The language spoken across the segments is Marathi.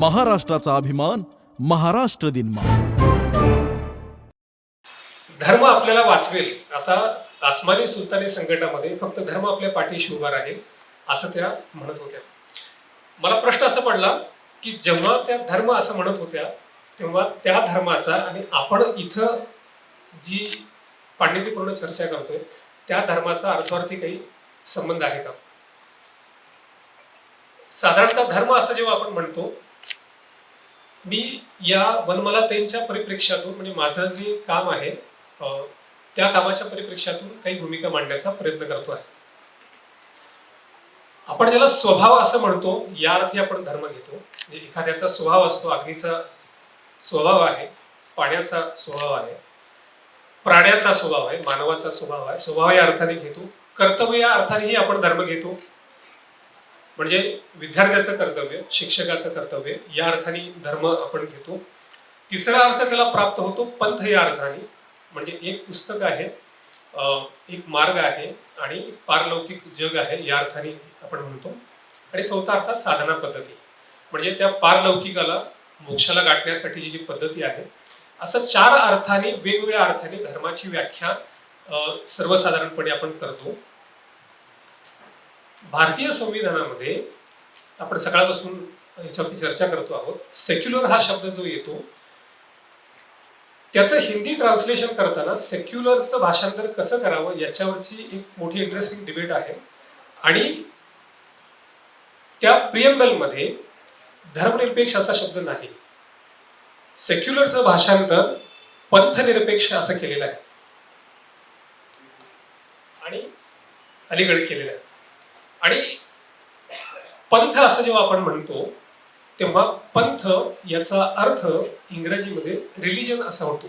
महाराष्ट्राचा अभिमान महाराष्ट्र दिन मा धर्म आपल्याला वाचवेल. आता आसमानी सुलतानी संकटामध्ये फक्त धर्म आपल्या पाठीशी उभा राहील असं त्या म्हणत होत्या. मला प्रश्न असा पडला की जेव्हा त्या धर्म असं म्हणत होत्या तेव्हा त्या धर्माचा आणि आपण इथं जी पांडित्यपूर्ण चर्चा करतोय त्या धर्माचा अर्थार्थी काही संबंध आहे का? साधारणतः धर्म असं जेव्हा आपण म्हणतो मी या वनमालाताईंच्या परिप्रेक्ष्यातून म्हणजे माझं जे काम आहे अं, त्या कामाच्या परिप्रेक्ष्यातून काही भूमिका मांडण्याचा प्रयत्न करतो आहे. आपण ज्याला स्वभाव असं म्हणतो या अर्थी आपण धर्म घेतो. म्हणजे एखाद्याचा स्वभाव असतो अग्नीचा स्वभाव आहे पाण्याचा स्वभाव आहे प्राण्याचा स्वभाव आहे मानवाचा स्वभाव आहे स्वभाव या अर्थाने घेतो कर्तव्य या अर्थानेही आपण धर्म घेतो. म्हणजे विद्यार्थ्याचं कर्तव्य शिक्षकाचं कर्तव्य या अर्थाने धर्म आपण घेतो. तिसरा अर्थ त्याला प्राप्त होतो पंथ या अर्थाने. म्हणजे एक पुस्तक आहे एक मार्ग आहे आणि पारलौकिक जग आहे या अर्थाने आपण म्हणतो. आणि चौथा अर्थात साधना पद्धती. म्हणजे त्या पारलौकिकाला मोक्षाला गाठण्यासाठीची जी पद्धती आहे असं चार अर्थाने वेगवेगळ्या अर्थाने धर्माची व्याख्या सर्वसाधारणपणे आपण करतो. भारतीय संविधानामध्ये आपण सकाळपासून याच्यावरती चर्चा करतो आहोत. सेक्युलर हा शब्द जो येतो त्याचं हिंदी ट्रान्सलेशन करताना सेक्युलरचं भाषांतर कसं करावं याच्यावरची एक मोठी इंटरेस्टिंग डिबेट आहे. आणि त्या प्रियम्बलमध्ये धर्मनिरपेक्ष असा शब्द नाही. सेक्युलरचं भाषांतर पंथनिरपेक्ष असं केलेलं आहे. आणि अलीकडे केलेलं आहे. आणि पंथ असं जेव्हा आपण म्हणतो तेव्हा पंथ याचा अर्थ इंग्रजीमध्ये रिलिजन असा होतो.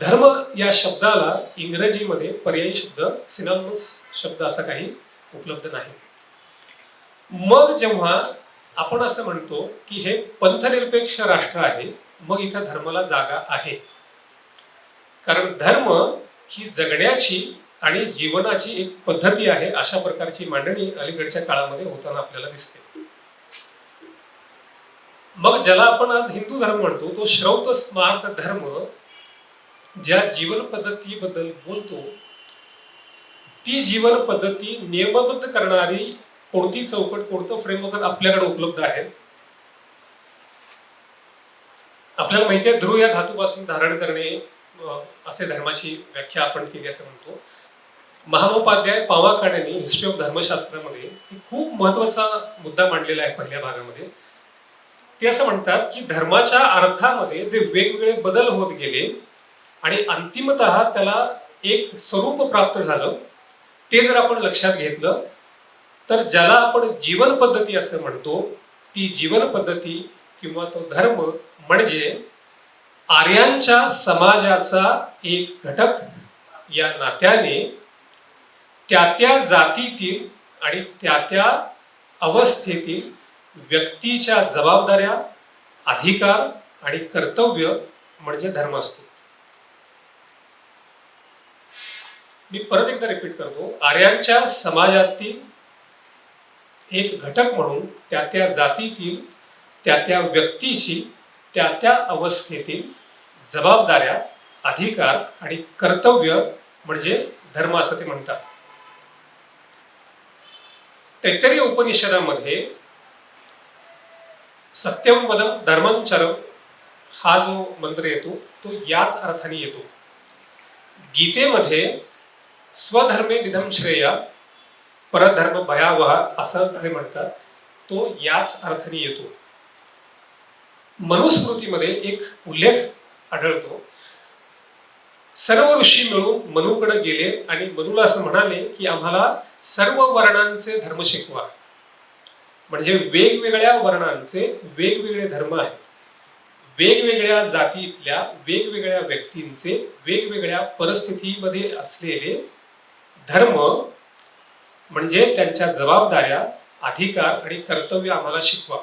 धर्म या शब्दाला इंग्रजीमध्ये पर्यायी शब्द सिनॉनिमस शब्द असा काही उपलब्ध नाही. मग जेव्हा आपण असं म्हणतो की हे पंथनिरपेक्ष राष्ट्र आहे मग इथं धर्माला जागा आहे. कारण धर्म ही जगण्याची आणि जीवनाची एक पद्धती आहे अशा प्रकारची मांडणी अलीकडच्या काळामध्ये होताना आपल्याला दिसते. मग ज्याला आपण आज हिंदू धर्म म्हणतो तो श्रौत स्मार्त धर्म ज्या जीवन पद्धतीबद्दल बोलतो ती जीवन पद्धती नियमबद्ध करणारी कोणती चौकट कोणतं फ्रेमवर्क आपल्याकडे उपलब्ध आहे? आपल्याला माहिती आहे ध्रुव या धातूपासून धारण करणे असे धर्माची व्याख्या आपण केली असं म्हणतो. महामोपाध्याय पावाकाड्यांनी हिस्ट्री ऑफ धर्मशास्त्रामध्ये खूप महत्त्वाचा मुद्दा मांडलेला आहे पहिल्या भागामध्ये. ते असं म्हणतात की धर्माच्या अर्थामध्ये जे वेगवेगळे बदल होत गेले आणि अंतिमतः त्याला एक स्वरूप प्राप्त झालं ते जर आपण लक्षात घेतलं तर ज्याला आपण जीवन पद्धती असं म्हणतो ती जीवन पद्धती किंवा तो धर्म म्हणजे आर्यांच्या समाजाचा एक घटक या नात्याने त्या त्या जातीतील आणि त्या त्या अवस्थेतील व्यक्तीच्या जबाबदाऱ्या अधिकार आणि कर्तव्य म्हणजे धर्म असतो. मी परत एकदा रिपीट करतो. आर्यांच्या समाजातील एक घटक म्हणून त्या त्या जातीतील त्या त्या व्यक्तीची त्या त्या अवस्थेतील जबाबदाऱ्या अधिकार आणि कर्तव्य म्हणजे धर्म असं ते म्हणतात. तैतरीय उपनिषदामध्ये सत्यम वदम धर्मंचरम हा जो मंत्र येतो तो याच अर्थाने येतो. गीतेमध्ये स्वधर्मे निधम श्रेय परधर्म भयावह असं जे म्हणतात तो याच अर्थाने येतो. मनुस्मृतीमध्ये एक उल्लेख आढळतो. सर्व ऋषी मिळून मनुकडे गेले आणि मनुला असं म्हणाले की आम्हाला सर्व वर्णांचे धर्म शिकवा. म्हणजे वेगवेगळ्या वर्णांचे वेगवेगळे धर्म आहेत. वेगवेगळ्या जातीतल्या वेगवेगळ्या व्यक्तींचे वेगवेगळ्या परिस्थितीमध्ये असलेले धर्म म्हणजे त्यांच्या जबाबदाऱ्या अधिकार आणि कर्तव्य आम्हाला शिकवा.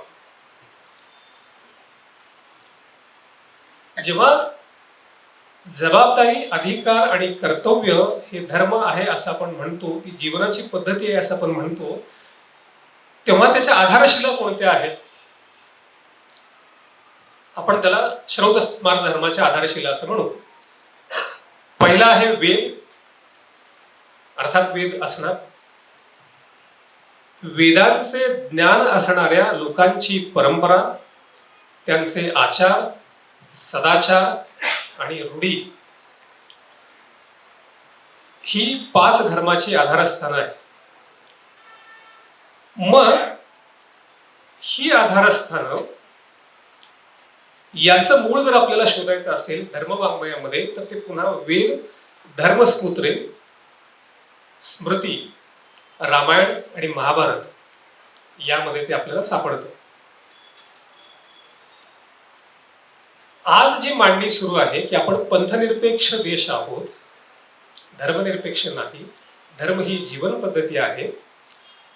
जेव्हा जबाबदारी अधिकार आणि कर्तव्य हे धर्म आहे असं आपण म्हणतो ती जीवनाची पद्धती आहे असं आपण म्हणतो तेव्हा त्याच्या आधारशिला कोणत्या आहेत? आपण त्याला श्रौत स्मार्त धर्माच्या आधारशिला असं म्हणू. पहिला आहे वेद अर्थात वेद असणार. वेदांचे ज्ञान असणाऱ्या लोकांची परंपरा त्यांचे आचार सदाचार आणि रूढी. ही पाच धर्माची आधारस्थानं आहे. मग ही आधारस्थानं यांचं मूळ जर आपल्याला शोधायचं असेल धर्मवाङ्मयामध्ये तर ते पुन्हा वेद धर्मस्मृत्रे स्मृती रामायण आणि महाभारत यामध्ये ते आपल्याला सापडतं. आज जी मांडणी सुरू आहे की आपण पंथनिरपेक्ष देश आहोत धर्मनिरपेक्ष नाही धर्म ही जीवन पद्धती आहे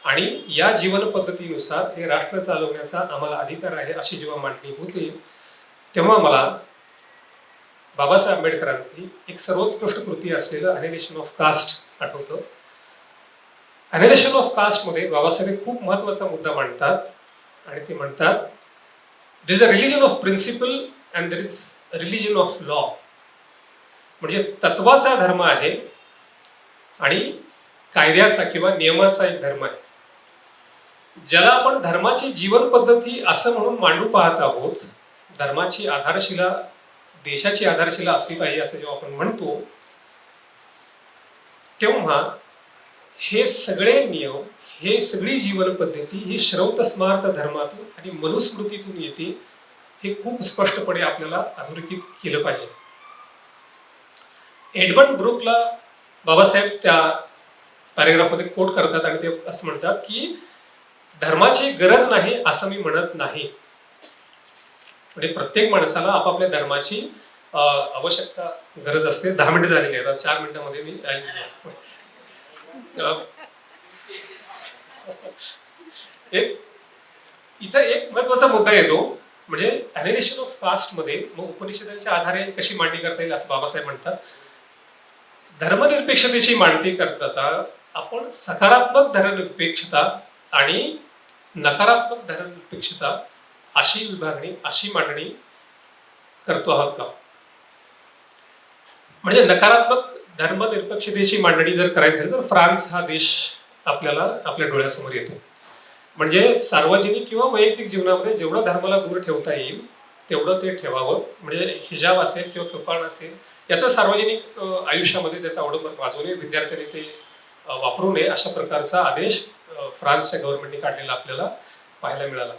आणि या जीवन पद्धतीनुसार हे राष्ट्र चालवण्याचा आम्हाला अधिकार आहे अशी जेव्हा मांडणी होते तेव्हा मला बाबासाहेब आंबेडकरांची एक सर्वोत्कृष्ट कृती असलेलं अनिलेशन ऑफ कास्ट आठवतं. अनिलेशन ऑफ कास्टमध्ये बाबासाहेब खूप महत्त्वाचा मुद्दा मांडतात आणि ते म्हणतात this a religion of principle and there is religion of law म्हणजे तत्वाचा धर्म आहे आणि कायद्याचा किंवा नियमाचा एक धर्म आहे. ज्याला आपण धर्माची जीवन पद्धती असं म्हणून मांडू पाहत आहोत धर्माची आधारशिला देशाची आधारशिला असली पाहिजे असं जेव्हा आपण म्हणतो तेव्हा हे सगळे नियम हे सगळी जीवन पद्धती ही श्रौत स्मार्त धर्मातून आणि मनुस्मृतीतून येते हे खूप स्पष्टपणे आपल्याला अधोरेखित केलं पाहिजे. एडमंड ब्रुकला बाबासाहेब त्या पॅरेग्राफमध्ये कोट करतात आणि ते असं म्हणतात की धर्माची गरज नाही असं मी म्हणत नाही. म्हणजे प्रत्येक माणसाला आपापल्या धर्माची आवश्यकता गरज असते. दहा मिनिटं झालेली आहेत आता चार मिनिटांमध्ये मी एक इथं एक महत्त्वाचा मुद्दा येतो. म्हणजे अॅनिलेशन ऑफ कास्टमध्ये मग उपनिषदांच्या आधारे कशी मांडणी करता येईल असं बाबासाहेब म्हणतात. धर्मनिरपेक्षतेची मांडणी करता आपण सकारात्मक धर्मनिरपेक्षता आणि नकारात्मक धर्मनिरपेक्षता अशी विभागणी अशी मांडणी करतो आहोत का? म्हणजे नकारात्मक धर्मनिरपेक्षतेची मांडणी जर करायची झाली तर फ्रान्स हा देश आपल्याला आपल्या डोळ्यासमोर येतो. म्हणजे सार्वजनिक किंवा वैयक्तिक जीवनामध्ये जेवढं धर्माला दूर ठेवता येईल तेवढं ते ठेवावं. म्हणजे हिजाब असेल किंवा कृपाण असेल याचं सार्वजनिक आयुष्यामध्ये त्याचा अवलंबन वाजवणे विद्यार्थ्यांनी ते वापरू नये अशा प्रकारचा आदेश फ्रान्सच्या गव्हर्नमेंटने काढलेला आपल्याला पाहायला मिळाला.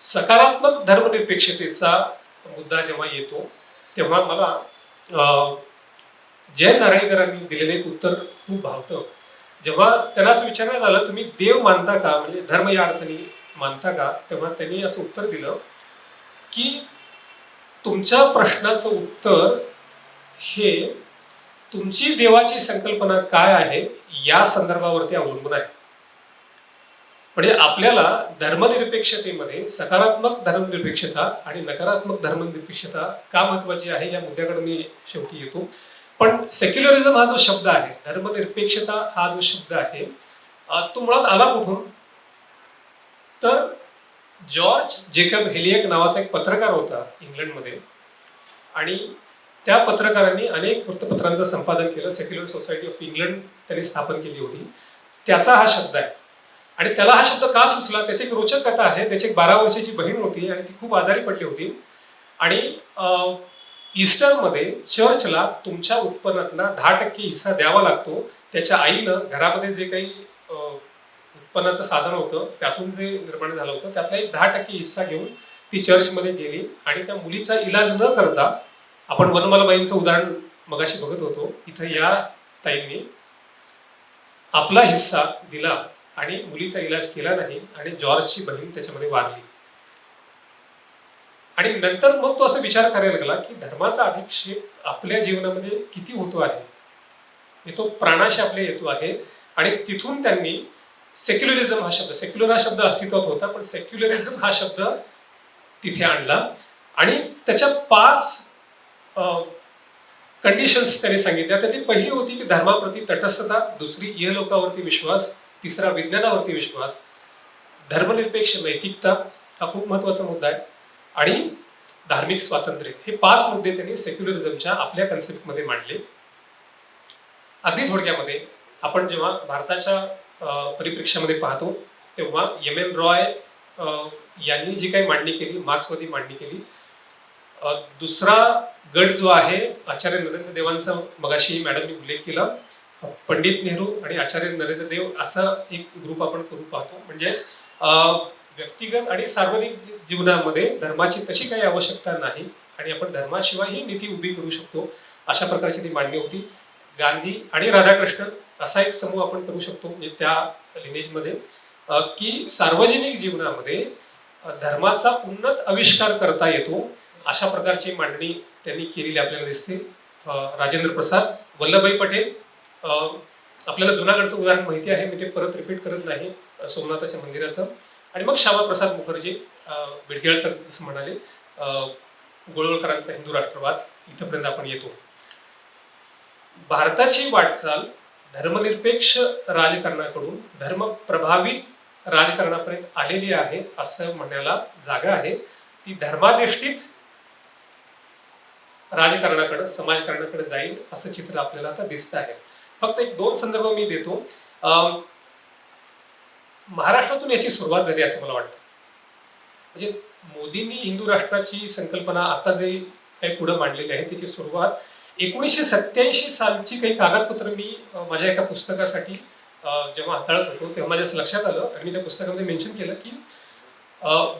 सकारात्मक धर्मनिरपेक्षतेचा मुद्दा जेव्हा येतो तेव्हा मला जयन नारायणकरांनी दिलेले एक उत्तर खूप भावतं. जेव्हा त्यांना असं विचारण्यात आलं तुम्ही देव मानता का? म्हणजे धर्म या अडचणी मानता का? तेव्हा त्यांनी असं उत्तर दिलं की तुमच्या प्रश्नाचं उत्तर हे तुमची देवाची संकल्पना काय आहे या संदर्भावरती अवलंबून आहे. म्हणजे आपल्याला धर्मनिरपेक्षतेमध्ये सकारात्मक धर्मनिरपेक्षता आणि नकारात्मक धर्मनिरपेक्षता का महत्वाची आहे या मुद्द्याकडे मी शेवटी येतो. पण सेक्युलरिझम हा जो शब्द आहे धर्मनिरपेक्षता हा जो शब्द आहे तो मुळात आला कुठून? तर जॉर्ज जेकब हेलियक नावाचा एक पत्रकार होता इंग्लंडमध्ये आणि त्या पत्रकारांनी अनेक वृत्तपत्रांचं संपादन केलं. सेक्युलर सोसायटी ऑफ इंग्लंड त्यांनी स्थापन केली होती. त्याचा हा शब्द आहे. आणि त्याला हा शब्द का सुचला? त्याची एक रोचक कथा आहे. त्याची एक बारा वर्षाची बहीण होती आणि ती खूप आजारी पडली होती. आणि ईस्टरमध्ये चर्चला तुमच्या उत्पन्नातला दहा टक्के हिस्सा द्यावा लागतो. त्याच्या आईनं घरामध्ये जे काही उत्पन्नाचं साधन होतं त्यातून जे निर्माण झालं होतं त्यातला एक दहा टक्के हिस्सा घेऊन ती चर्चमध्ये गेली आणि त्या मुलीचा इलाज न करता आपण वनमालाबाईंचं उदाहरण मगाशी बघत होतो. इथं या ताईंनी आपला हिस्सा दिला आणि मुलीचा इलाज केला नाही आणि जॉर्जची बहीण त्याच्यामध्ये वाढली. आणि नंतर मग तो असा विचार करायला लागला की धर्माचा अधिक्षेप आपल्या जीवनामध्ये किती होतो आहे? हे तो प्राणाशी आपल्या येतो आहे. आणि तिथून त्यांनी सेक्युलरिझम हा शब्द सेक्युलर हा शब्द अस्तित्वात होता पण सेक्युलरिझम हा शब्द तिथे आणला. आणि त्याच्या पाच कंडिशन्स त्यांनी सांगितल्या. त्यातली पहिली होती की धर्माप्रती तटस्थता दुसरी इहलोकावरती विश्वास तिसरा विज्ञानावरती विश्वास. धर्मनिरपेक्ष नैतिकता हा खूप महत्त्वाचा मुद्दा आहे. आणि धार्मिक स्वातंत्र्य हे पाच मुद्दे त्यांनी सेक्युलरिझमच्या आपल्या कन्सेप्टमध्ये मांडले. अगदी थोडक्यामध्ये आपण जेव्हा भारताच्या परिप्रेक्ष्यामध्ये पाहतो तेव्हा एम एल रॉय यांनी जी काही मांडणी केली मार्क्सवादी मांडणी केली दुसरा गट जो आहे आचार्य नरेंद्र देवांचा मगाशी मॅडमनी उल्लेख केला पंडित नेहरू आणि आचार्य नरेंद्र देव असा एक ग्रुप आपण करून पाहतो. म्हणजे अं, व्यक्तिगत आणि सार्वजनिक जीवनामध्ये धर्माची तशी काही आवश्यकता नाही आणि आपण धर्माशिवायही नीती उभी करू शकतो अशा प्रकारची ती मांडणी होती. गांधी आणि राधाकृष्ण असा एक समूह आपण करू शकतो म्हणजे त्या लिनेजमध्ये की सार्वजनिक जीवनामध्ये धर्माचा उन्नत आविष्कार करता येतो अशा प्रकारची मांडणी त्यांनी केलेली आपल्याला दिसते. राजेंद्र प्रसाद वल्लभभाई पटेल आपल्याला जुनागडचं उदाहरण माहिती आहे मी ते परत रिपीट करत नाही सोमनाथाच्या मंदिराचं. आणि मग श्यामाप्रसाद मुखर्जी अं, बिडगेळ सर जसं म्हणाले गोळवळकरांचा हिंदू राष्ट्रवाद इथपर्यंत आपण येतो. भारताची वाटचाल धर्मनिरपेक्ष राजकारणाकडून धर्म प्रभावित राजकारणापर्यंत आलेली आहे असं म्हणायला जागा आहे. ती धर्माधिष्ठित राजकारणाकडे समाजकारणाकडे जाईल असं चित्र आपल्याला आता दिसत आहे. फक्त एक दोन संदर्भ मी देतो. महाराष्ट्रातून याची सुरुवात झाली असं मला वाटतं. म्हणजे मोदींनी हिंदू राष्ट्राची संकल्पना आता जे काही पुढे मांडलेली आहे त्याची सुरुवात एकोणीसशे सत्याऐंशी सालची काही कागदपत्र मी माझ्या एका पुस्तकासाठी जेव्हा हाताळत होतो तेव्हा माझ्या लक्षात आलं आणि मी त्या पुस्तकामध्ये मेन्शन केलं की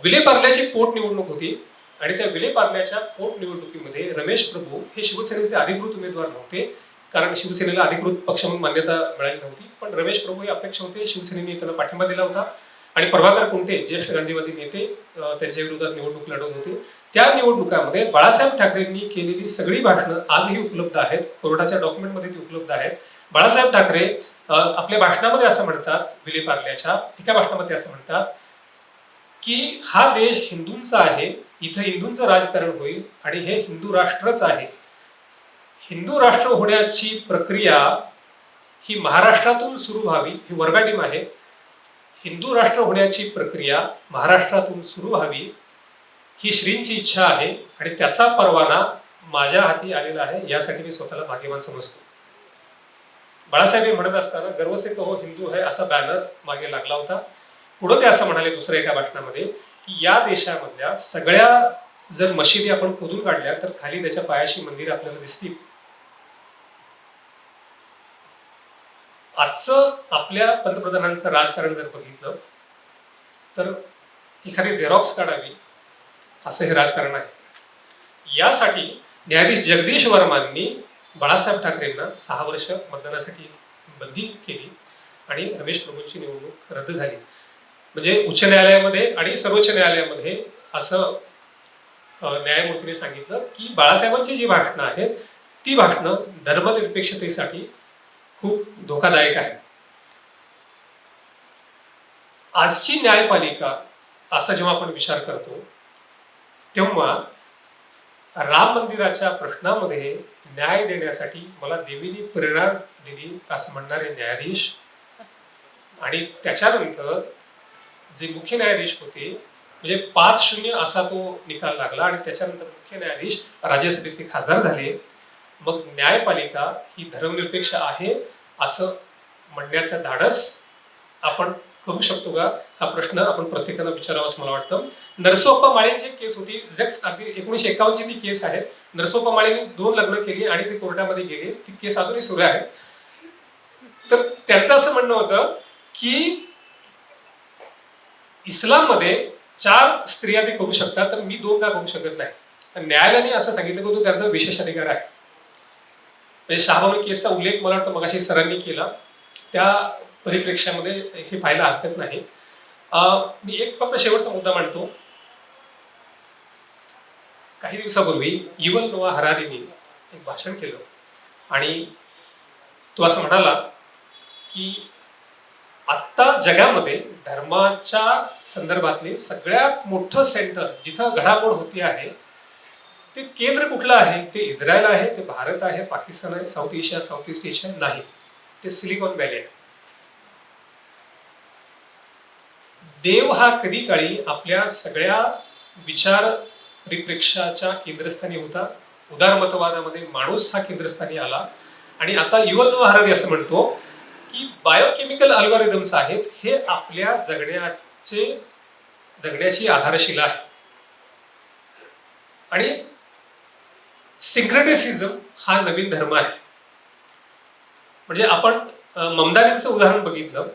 विले पार्ल्याची पोटनिवडणूक होती आणि त्या विलेपार्ल्याच्या पोटनिवडणुकीमध्ये रमेश प्रभू हे शिवसेनेचे अधिकृत उमेदवार नव्हते. कारण शिवसेनेला अधिकृत पक्ष म्हणून मान्यता मिळाली नव्हती. पण रमेश प्रभू हे अपेक्षा होते. शिवसेनेने त्याला पाठिंबा दिला होता. आणि प्रभाकर कुंटे ज्येष्ठ गांधीवादी नेते त्यांच्या विरोधात निवडणूक लढवत होते. त्या निवडणुकामध्ये बाळासाहेब ठाकरेंनी केलेली सगळी भाषणं आजही उपलब्ध आहेत. कोर्टाच्या डॉक्युमेंटमध्ये ती उपलब्ध आहेत. बाळासाहेब ठाकरे आपल्या भाषणामध्ये असं म्हणतात विले पार्ल्याच्या एका भाषणामध्ये असं म्हणतात की हा देश हिंदूंचा आहे इथं हिंदूंचं राजकारण होईल आणि हे हिंदू राष्ट्रच आहे. हिंदू राष्ट्र होण्याची प्रक्रिया ही महाराष्ट्रातून सुरू व्हावी ही वर्गाटीम आहे. हिंदू राष्ट्र होण्याची प्रक्रिया महाराष्ट्रातून सुरू व्हावी ही श्रींची इच्छा आहे आणि त्याचा परवाना माझ्या हाती आलेला आहे यासाठी मी स्वतःला भाग्यवान समजतो. बाळासाहेब हे म्हणत असताना गर्व से कहो हिंदू है असा बॅनर मागे लागला होता. पुढे ते असं म्हणाले दुसऱ्या एका भाषणामध्ये की या देशामधल्या सगळ्या जर मशिदी आपण खोदून काढल्या तर खाली त्याच्या पायाशी मंदिर आपल्याला दिसतील. आजचं आपल्या पंतप्रधानांचं राजकारण जर बघितलं तर एखादी झेरॉक्स काढावी असं हे राजकारण आहे. यासाठी न्यायाधीश जगदीश वर्मांनी बाळासाहेब ठाकरेंना सहा वर्ष मतदानासाठी बंदी केली आणि रमेश प्रभूंची निवडणूक रद्द झाली. म्हणजे उच्च न्यायालयामध्ये आणि सर्वोच्च न्यायालयामध्ये असं न्यायमूर्तीने सांगितलं की बाळासाहेबांची जी भाषणं आहेत ती भाषणं धर्मनिरपेक्षतेसाठी खूप धोकादायक आहे. आजची न्यायपालिका असा जेव्हा आपण विचार करतो तेव्हा राम मंदिराच्या प्रश्नामध्ये न्याय देण्यासाठी मला देवीने प्रेरणा दिली असं म्हणणारे न्यायाधीश आणि त्याच्यानंतर जे मुख्य न्यायाधीश होते म्हणजे पाच शून्य असा तो निकाल लागला आणि त्याच्यानंतर मुख्य न्यायाधीश राज्यसभेचे खासदार झाले. मग न्यायपालिका ही धर्मनिरपेक्ष आहे असं म्हणण्याचं धाडस आपण करू शकतो का? हा प्रश्न आपण प्रत्येकानं विचारावा असं मला वाटतं. नरसोप्पा माळेंची केस होती. जस्ट अगदी एकोणीशे एकावन्नची ती केस आहे. नरसोप्पा माळेंनी दोन लग्न केली आणि ते कोर्टामध्ये गेले. ती केस अजूनही सुरू आहे. तर त्यांचं असं म्हणणं होतं की इस्लाममध्ये चार स्त्रिया ते करू शकतात. तर मी दोन का करू शकत नाही? न्यायालयाने असं सांगितलं की तो त्यांचा विशेष अधिकार आहे. म्हणजे शहाबानू केसचा उल्लेख मला वाटतं मगाशी सरांनी केला. त्या परिप्रेक्ष्यामध्ये हे पाहायला हरकत नाही. मी एक फक्त शेवटचा मुद्दा मांडतो. काही दिवसापूर्वी युवल नोवा हरारीने एक भाषण केलं आणि तो असं म्हणाला की आत्ता जगामध्ये धर्माच्या संदर्भातले सगळ्यात मोठं सेंटर जिथं घडामोड होती आहे ते केंद्र कुठलं आहे? ते इस्रायल आहे ते भारत आहे पाकिस्तान आहे south Asia south east Asia नाही. ते सिलिकॉन व्हॅली आहे. देव हा कधी काळी आपल्या सगळ्या विचार परिप्रेक्षाच्या केंद्रस्थानी होता. उदारमतवादामध्ये माणूस हा केंद्रस्थानी आला. आणि आता युवल महाराज असं म्हणतो की बायोकेमिकल अल्गोरिदम्स आहेत हे आपल्या जगण्याचे जगण्याची आधारशिला आहे. आणि सिंक्रेटिसिझम हा नवीन धर्म आहे. म्हणजे आपण अं, ममदानींचं उदाहरण बघितलं.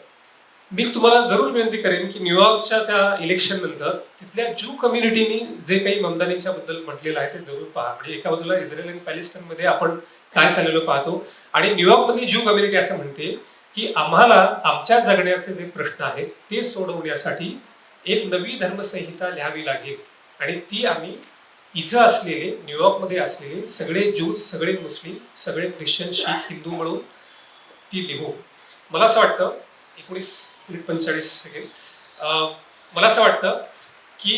मी तुम्हाला जरूर विनंती करेन की न्यूयॉर्कच्या त्या इलेक्शन नंतर तिथल्या ज्यू कम्युनिटीनी जे काही ममदानींच्या बद्दल म्हटलेलं आहे ते जरूर पहा. म्हणजे एका बाजूला इस्रायल आणि पॅलेस्टाईन मध्ये आपण काय चाललेलं पाहतो. आणि न्यूयॉर्कमधली ज्यू कम्युनिटी असं म्हणते की आम्हाला आमच्या जगण्याचे जे प्रश्न आहेत ते सोडवण्यासाठी एक नवी धर्मसंहिता लिहावी लागेल. आणि ती आम्ही इथं असलेले न्यूयॉर्कमध्ये असलेले सगळे ज्यूज सगळे मुस्लिम सगळे ख्रिश्चन शीख हिंदू म्हणून ती लिहू. मला असं वाटतं एकोणीस मिनिट पंचेचाळीस सेकंड मला असं वाटतं की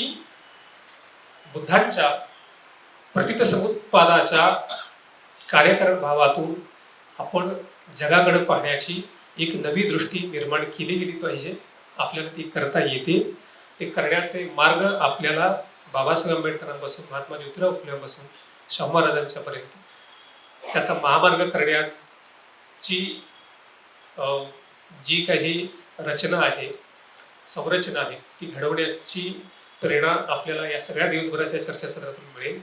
बुद्धांच्या प्रतित समुत्पादाच्या कार्यकरण भावातून आपण जगाकडे पाहण्याची एक नवी दृष्टी निर्माण केली गेली पाहिजे. आपल्याला ती करता येते ते करण्याचे मार्ग आपल्याला बाबासाहेब आंबेडकरांपासून महात्मा ज्योतिराव फुलेपासून शाहू महाराजांच्या पर्यंत त्याचा महामार्ग करण्याची जी काही रचना आहे संरचना आहे ती घडवण्याची प्रेरणा आपल्याला या सगळ्या दिवसभराच्या चर्चासत्रातून मिळेल.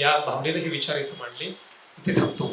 या भावनेने हे विचार इथे मांडले. इथे थांबतो.